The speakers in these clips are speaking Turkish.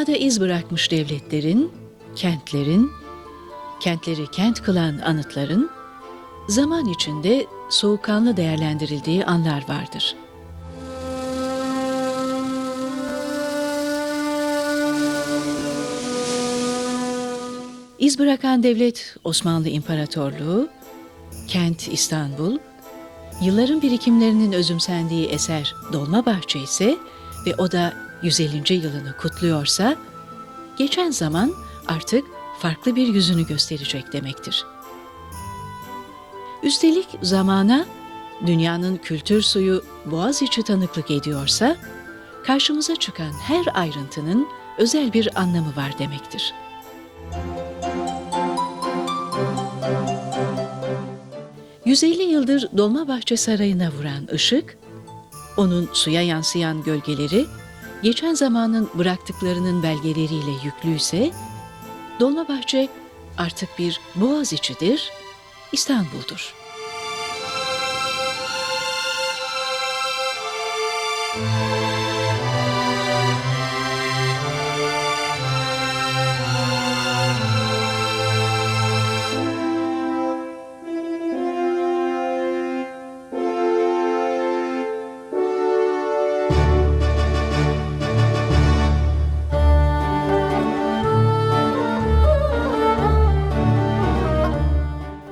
Dünyada iz bırakmış devletlerin, kentlerin, kentleri kent kılan anıtların zaman içinde soğukkanlı değerlendirildiği anlar vardır. İz bırakan devlet Osmanlı İmparatorluğu, kent İstanbul, yılların birikimlerinin özümsendiği eser Dolmabahçe ise ve o da 150. yılını kutluyorsa, geçen zaman artık farklı bir yüzünü gösterecek demektir. Üstelik zamana dünyanın kültür suyu Boğaziçi tanıklık ediyorsa, karşımıza çıkan her ayrıntının özel bir anlamı var demektir. ...150 yıldır Dolmabahçe Sarayı'na vuran ışık, onun suya yansıyan gölgeleri, geçen zamanın bıraktıklarının belgeleriyle yüklüyse, Dolmabahçe artık bir boğaz içidir, İstanbul'dur.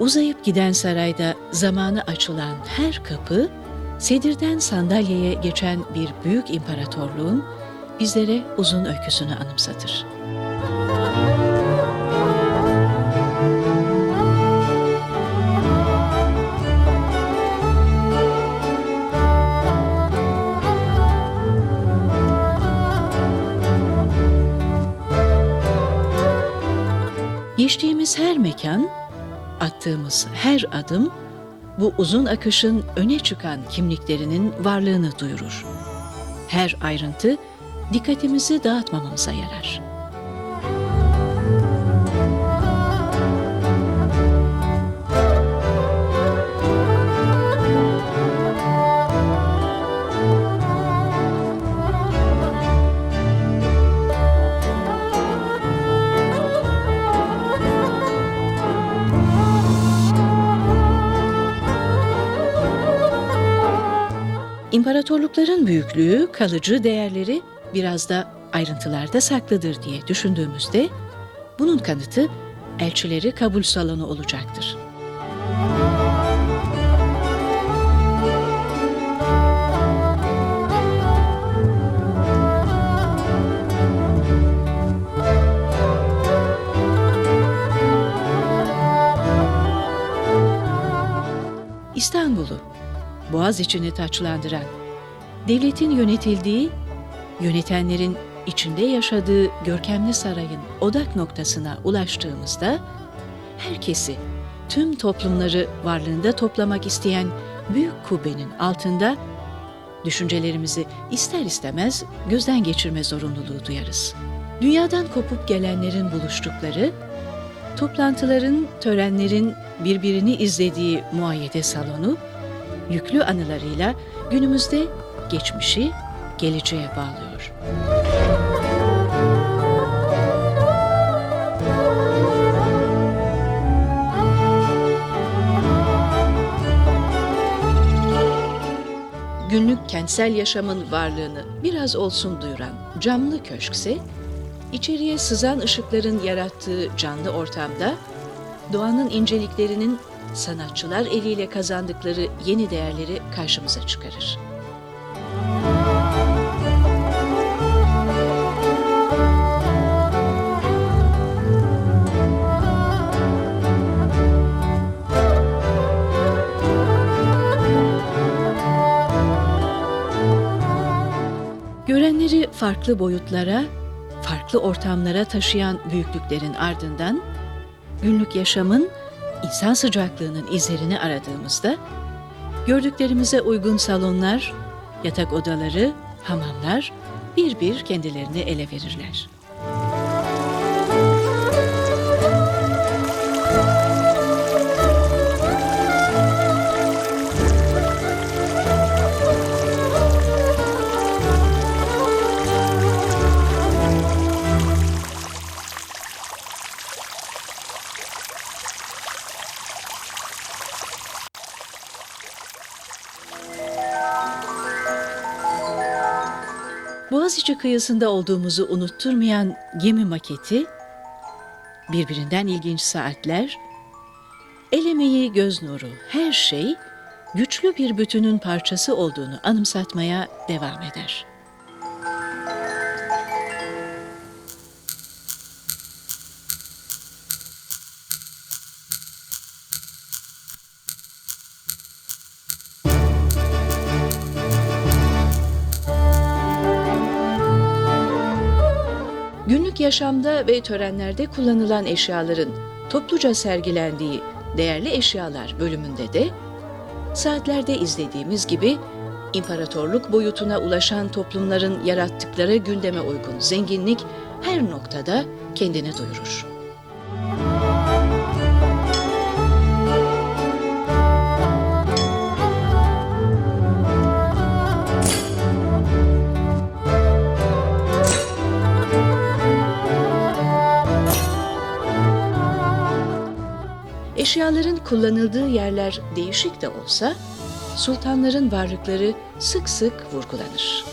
Uzayıp giden sarayda zamanı açılan her kapı, sedirden sandalyeye geçen bir büyük imparatorluğun bizlere uzun öyküsünü anımsatır. Geçtiğimiz her mekan attığımız her adım bu uzun akışın öne çıkan kimliklerinin varlığını duyurur. Her ayrıntı dikkatimizi dağıtmamamıza yarar. İmparatorlukların büyüklüğü, kalıcı değerleri biraz da ayrıntılarda saklıdır diye düşündüğümüzde bunun kanıtı elçileri kabul salonu olacaktır. İstanbul'u, Boğaz içini taçlandıran, devletin yönetildiği, yönetenlerin içinde yaşadığı görkemli sarayın odak noktasına ulaştığımızda, herkesi, tüm toplumları varlığında toplamak isteyen büyük kubbenin altında düşüncelerimizi ister istemez gözden geçirme zorunluluğu duyarız. Dünyadan kopup gelenlerin buluştukları, toplantıların, törenlerin birbirini izlediği muayyede salonu, yüklü anılarıyla günümüzde geçmişi geleceğe bağlıyor. Günlük kentsel yaşamın varlığını biraz olsun duyuran camlı köşkse, içeriye sızan ışıkların yarattığı canlı ortamda doğanın inceliklerinin sanatçılar eliyle kazandıkları yeni değerleri karşımıza çıkarır. Görenleri farklı boyutlara, farklı ortamlara taşıyan büyüklüklerin ardından günlük yaşamın insan sıcaklığının izlerini aradığımızda gördüklerimize uygun salonlar, yatak odaları, hamamlar bir bir kendilerini ele verirler. Boğaziçi kıyısında olduğumuzu unutturmayan gemi maketi, birbirinden ilginç saatler, el emeği, göz nuru, her şey güçlü bir bütünün parçası olduğunu anımsatmaya devam eder. Günlük yaşamda ve törenlerde kullanılan eşyaların topluca sergilendiği değerli eşyalar bölümünde de saatlerde izlediğimiz gibi imparatorluk boyutuna ulaşan toplumların yarattıkları gündeme uygun zenginlik her noktada kendini duyurur. Eşyaların kullanıldığı yerler değişik de olsa, sultanların varlıkları sık sık vurgulanır.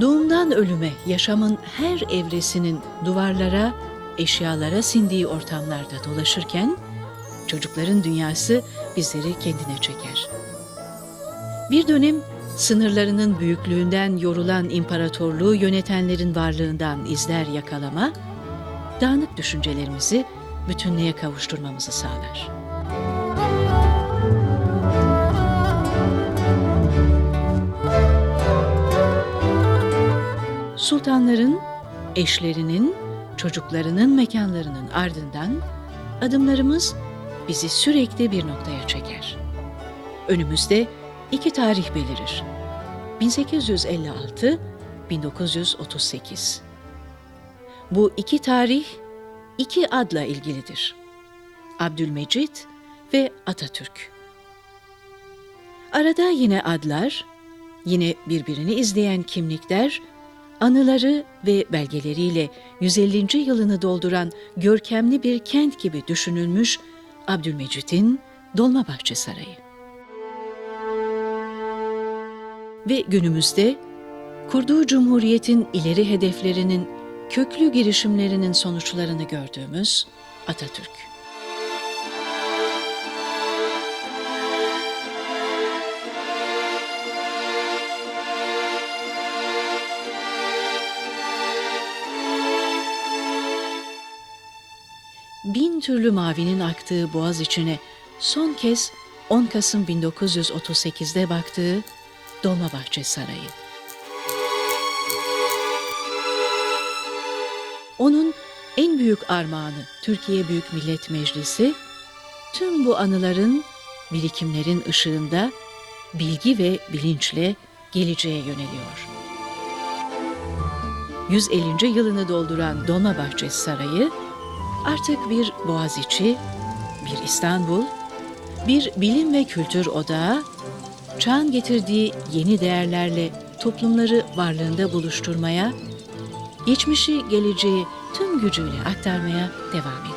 Doğumdan ölüme yaşamın her evresinin duvarlara, eşyalara sindiği ortamlarda dolaşırken çocukların dünyası bizleri kendine çeker. Bir dönem sınırlarının büyüklüğünden yorulan imparatorluğu yönetenlerin varlığından izler yakalama, dağınık düşüncelerimizi bütünlüğe kavuşturmamızı sağlar. Sultanların, eşlerinin, çocuklarının mekanlarının ardından adımlarımız bizi sürekli bir noktaya çeker. Önümüzde iki tarih belirir. 1856-1938. Bu iki tarih iki adla ilgilidir. Abdülmecit ve Atatürk. Arada yine adlar, yine birbirini izleyen kimlikler, anıları ve belgeleriyle 150. yılını dolduran görkemli bir kent gibi düşünülmüş Abdülmecit'in Dolmabahçe Sarayı. Ve günümüzde kurduğu cumhuriyetin ileri hedeflerinin köklü girişimlerinin sonuçlarını gördüğümüz Atatürk. Türlü mavinin aktığı boğaz içine son kez 10 Kasım 1938'de baktığı Dolmabahçe Sarayı. Onun en büyük armağanı Türkiye Büyük Millet Meclisi, tüm bu anıların, birikimlerin ışığında bilgi ve bilinçle geleceğe yöneliyor. 150. yılını dolduran Dolmabahçe Sarayı, artık bir Boğaziçi, bir İstanbul, bir bilim ve kültür odağı, çağın getirdiği yeni değerlerle toplumları varlığında buluşturmaya, geçmişi geleceği tüm gücüyle aktarmaya devam ediyor.